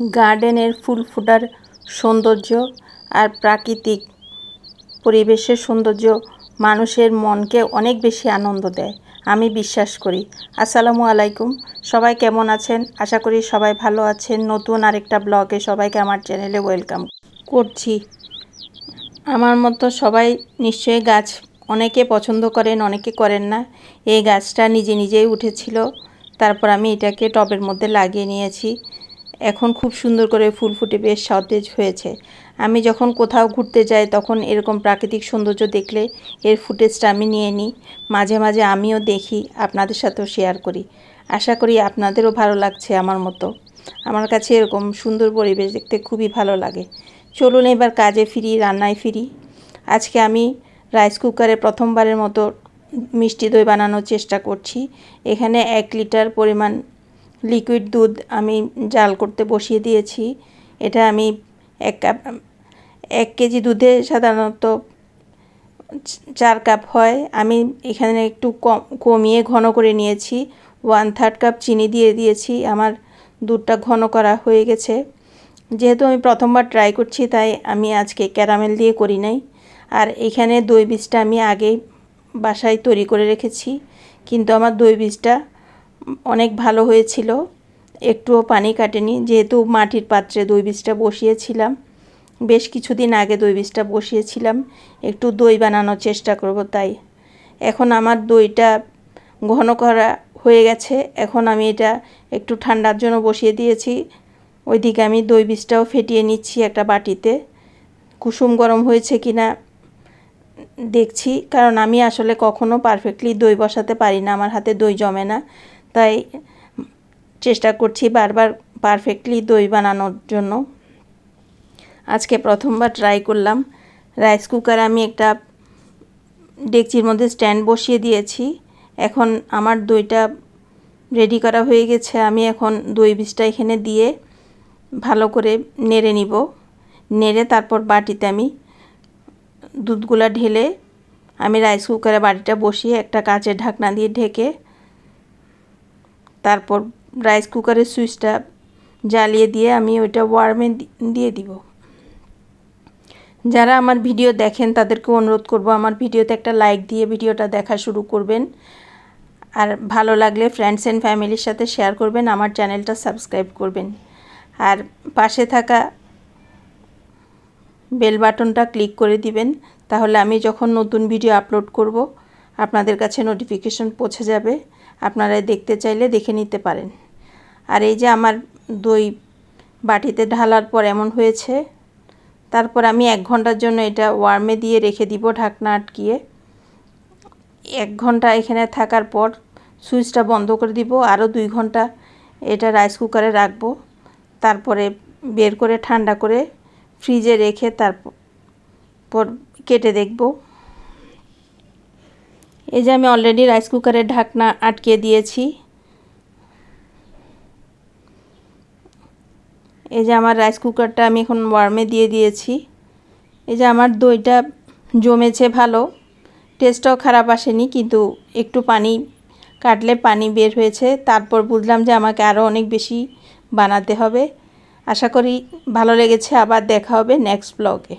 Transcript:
গার্ডেনের ফুল ফোটার সৌন্দর্য আর প্রাকৃতিক পরিবেশের সৌন্দর্য মানুষের মনকে অনেক বেশি আনন্দ দেয়। আমি বিশ্বাস করি। আসসালামু আলাইকুম। সবাই কেমন আছেন? আশা করি সবাই ভালো আছেন। নতুন আরেকটা ব্লগে সবাইকে আমার চ্যানেলে ওয়েলকাম করছি। আমার মতো সবাই নিশ্চয়ই গাছ অনেকে পছন্দ করেন, অনেকে করেন না। এই গাছটা নিজে নিজেই উঠেছিল। তারপর আমি এটাকে টবের মধ্যে লাগিয়ে নিয়েছি। এখন খুব সুন্দর করে ফুল ফুটে বেশ সতেজ হয়েছে। আমি যখন কোথাও ঘুরতে যাই তখন এরকম প্রাকৃতিক সৌন্দর্য দেখলে এর ফুটেজটা আমি নিয়ে নিই। মাঝে মাঝে আমিও দেখি, আপনাদের সাথেও শেয়ার করি। আশা করি আপনাদেরও ভালো লাগছে আমার মতো। আমার কাছে এরকম সুন্দর পরিবেশ দেখতে খুবই ভালো লাগে। চলুন এবার কাজে ফিরি, রান্নায় ফিরি। আজকে আমি রাইস কুকারে প্রথমবারের মতো মিষ্টি দই বানানোর চেষ্টা করছি। এখানে এক লিটার পরিমাণ লিকুইড দুধ আমি জাল করতে বসিয়ে দিয়েছি। এটা আমি এক কাপ, এক কেজি দুধে সাধারণত চার কাপ হয়। আমি এখানে একটু কম, কমিয়ে ঘন করে নিয়েছি। ওয়ান থার্ড কাপ চিনি দিয়ে দিয়েছি। আমার দুধটা ঘন করা হয়ে গেছে। যেহেতু আমি প্রথমবার ট্রাই করছি, তাই আমি আজকে ক্যারামেল দিয়ে করি নাই। আর এখানে দই বীজটা আমি আগেই বাসায় তৈরি করে রেখেছি। কিন্তু আমার দই বীজটা অনেক ভালো হয়েছিল। একটুও পানি কাটেনি। যেহেতু মাটির পাত্রে দই বীজটা বসিয়েছিলাম, বেশ কিছুদিন আগে দই বীজটা বসিয়েছিলাম। একটু দই বানানোর চেষ্টা করব তাই। এখন আমার দইটা ঘন করা হয়ে গেছে। এখন আমি এটা একটু ঠান্ডার জন্য বসিয়ে দিয়েছি। ওইদিকে আমি দই বীজটাও ফেটিয়ে নিচ্ছি একটা বাটিতে। কুসুম গরম হয়েছে কি না দেখছি, কারণ আমি আসলে কখনো পারফেক্টলি দই বসাতে পারি না। আমার হাতে দই জমে না। তাই চেষ্টা করছি বারবার পারফেক্টলি দই বানানোর জন্য। আজকে প্রথমবার ট্রাই করলাম। রাইস কুকার আমি একটা ডেকচির মধ্যে স্ট্যান্ড বসিয়ে দিয়েছি। এখন আমার দইটা রেডি করা হয়ে গেছে। আমি এখন দই বীজটা এখানে দিয়ে ভালো করে নেড়ে নিব। নেড়ে তারপর বাটিতে আমি দুধগুলা ঢেলে আমি রাইস কুকারে বাটিটা বসিয়ে একটা কাঁচের ঢাকনা দিয়ে ঢেকে তারপর রাইস কুকারের সুইচটা জ্বালিয়ে দিয়ে আমি ওইটা ওয়ার্মে দিয়ে দিব। যারা আমার ভিডিও দেখেন তাদেরকে অনুরোধ করব আমার ভিডিওতে একটা লাইক দিয়ে ভিডিওটা দেখা শুরু করবেন। আর ভালো লাগলে ফ্রেন্ডস অ্যান্ড ফ্যামিলির সাথে শেয়ার করবেন, আমার চ্যানেলটা সাবস্ক্রাইব করবেন। আর পাশে থাকা বেল বাটনটা ক্লিক করে দিবেন, তাহলে আমি যখন নতুন ভিডিও আপলোড করব, আপনাদের কাছে নোটিফিকেশন পৌঁছে যাবে। আপনারা দেখতে চাইলে দেখে নিতে পারেন। আর এই যে আমার দই বাটিতে ঢালার পর এমন হয়েছে, তারপর আমি এক ঘণ্টার জন্য এটা ওয়ার্মে দিয়ে রেখে দিব ঢাকনা আটকিয়ে। এক ঘণ্টা এখানে থাকার পর সুইচটা বন্ধ করে দিব, আরও দুই ঘণ্টা এটা রাইস কুকারে রাখব। তারপরে বের করে ঠান্ডা করে ফ্রিজে রেখে তারপর কেটে দেখব। এই যে আমি অলরেডি রাইস কুকারের ঢাকনা আটকে দিয়েছি। এই যে আমার রাইস কুকারটা আমি এখন ওয়ার্মে দিয়ে দিয়েছি। এই যে আমার দইটা জমেছে ভালো টেস্টটাও খারাপ আসেনি, কিন্তু একটু পানি কাটলে পানি বের হয়েছে। তারপর বুঝলাম যে আমাকে আরও অনেক বেশি বানাতে হবে। আশা করি ভালো লেগেছে, আবার দেখা হবে নেক্সট ব্লগে